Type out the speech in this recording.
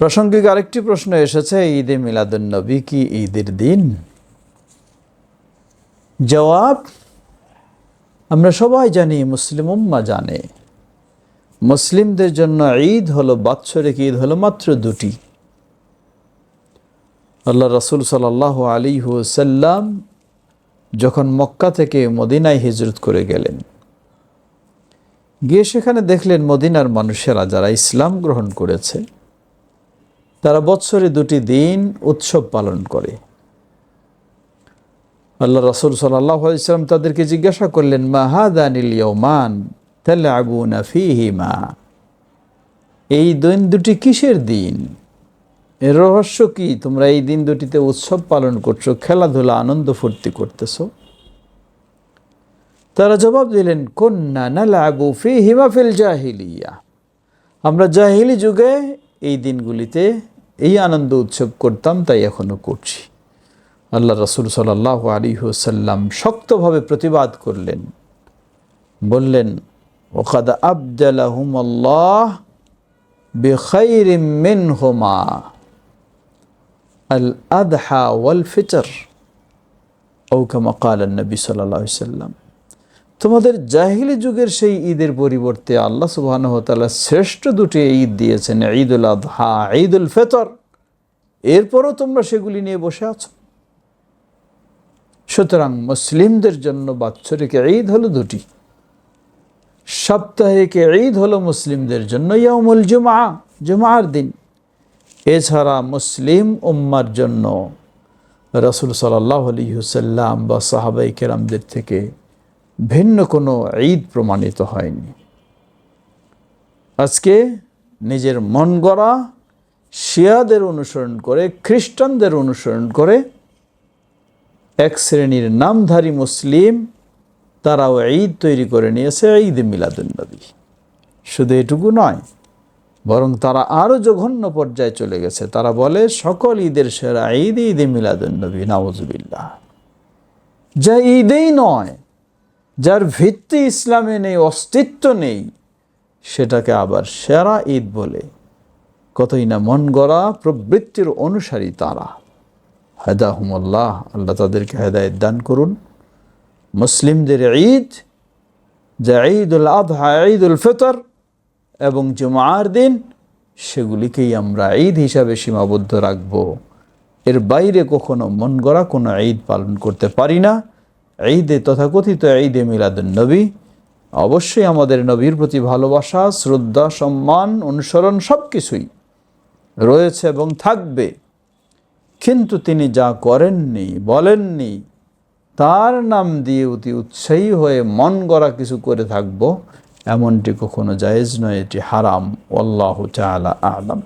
প্রাসঙ্গিক আরেকটি প্রশ্ন এসেছে, ঈদে মিলাদুন্নবী কি ঈদের দিন? জবাব, আমরা সবাই জানি মুসলিম উম্মা জানে। মুসলিমদের জন্য ঈদ হলো, বাৎসরিক ঈদ হলো মাত্র দুটি। আল্লাহ রসুল সাল্লাহ আলী হুসাল্লাম যখন মক্কা থেকে মদিনায় হিজরত করে গেলেন, গিয়ে সেখানে দেখলেন মদিনার মানুষেরা যারা ইসলাম গ্রহণ করেছে তারা বৎসরে দুটি দিন উৎসব পালন করে। আল্লাহ রসুল সাল্লাহ ইসলাম তাদেরকে জিজ্ঞাসা করলেন নাফিহিমা এই দিন দুটি কিসের দিন? এর রহস্য কি? তোমরা এই দিন দুটিতে উৎসব পালন করছ, খেলাধুলা, আনন্দ ফুর্তি করতেছ? তারা জবাব দিলেন কন্যা না লাগু ফি হিমাফিল জাহিলিয়া। আমরা জাহিলি যুগে এই দিনগুলিতে এই আনন্দ উৎসব করতাম, তাই এখনও করছি। আল্লাহ রসুল সাল্লাহ আলী হুসাল্লাম শক্তভাবে প্রতিবাদ করলেন। বললেন, ওখাদ আবদালাহুম আল্লাহ বেখাইরিমিন হোমা আল আদহা ওয়াল ফিতর ঔকামা কাল নবী সাল্লাহ সাল্লাম তোমাদের জাহিলি যুগের সেই ঈদের পরিবর্তে আল্লাহ সুবাহতাল্লাহ শ্রেষ্ঠ দুটি ঈদ দিয়েছেন ঈদ উল আদহা উল ফেতর। এরপরও তোমরা সেগুলি নিয়ে বসে আছো। সুতরাং মুসলিমদের জন্য বাৎসরিক ঈদ হলো দুটি। সাপ্তাহিক ঈদ হলো মুসলিমদের জন্য ইয়ামুল জুমা জুমার দিন। এছাড়া মুসলিম উম্মার জন্য রসুল সাল্লাহ আলী হুসাল্লাম বা সাহাবাই কেরামদের থেকে ভিন্ন কোনো ঈদ প্রমাণিত হয়নি। আজকে নিজের মন গড়া, শিয়াদের অনুসরণ করে, খ্রিস্টানদের অনুসরণ করে এক শ্রেণির নামধারী মুসলিম তারাও ঈদ তৈরি করে নিয়েছে ঈদ মিলাদুন্নবী শুধু এটুকু নয়, বরং তারা আরও জঘন্য পর্যায়ে চলে গেছে। তারা বলে, সকল ঈদের সেরা ঈদ ঈদ মিলাদুন্নবী নওয়াজুবিল্লাহ যা ঈদেই নয় যার ভিত্তি ইসলামে নেই, অস্তিত্ব নেই, সেটাকে আবার সেরা ঈদ বলে। কতই না মন গড়া প্রবৃত্তির অনুসারী তারা। হেদাহুমল্লাহ, আল্লাহ তাদেরকে হেদায়ত দান করুন। মুসলিমদের ঈদ, যা ঈদ উল আধা ঈদ উল ফিতর এবং জুমার দিন, সেগুলিকেই আমরা ঈদ হিসাবে সীমাবদ্ধ রাখব। এর বাইরে কখনো মন গড়া কোনো ঈদ পালন করতে পারি না। ঈদে তথাকথিত ঈদে মিলাদুল নবী অবশ্যই আমাদের নবীর প্রতি ভালোবাসা, শ্রদ্ধা, সম্মান, অনুসরণ সব কিছুই রয়েছে এবং থাকবে। কিন্তু তিনি যা করেননি, বলেননি, তার নাম দিয়ে অতি উৎসাহী হয়ে মন গড়া কিছু করে থাকব, এমনটি কখনো জায়েজ নয়, এটি হারাম। আল্লাহ চালা আলাম।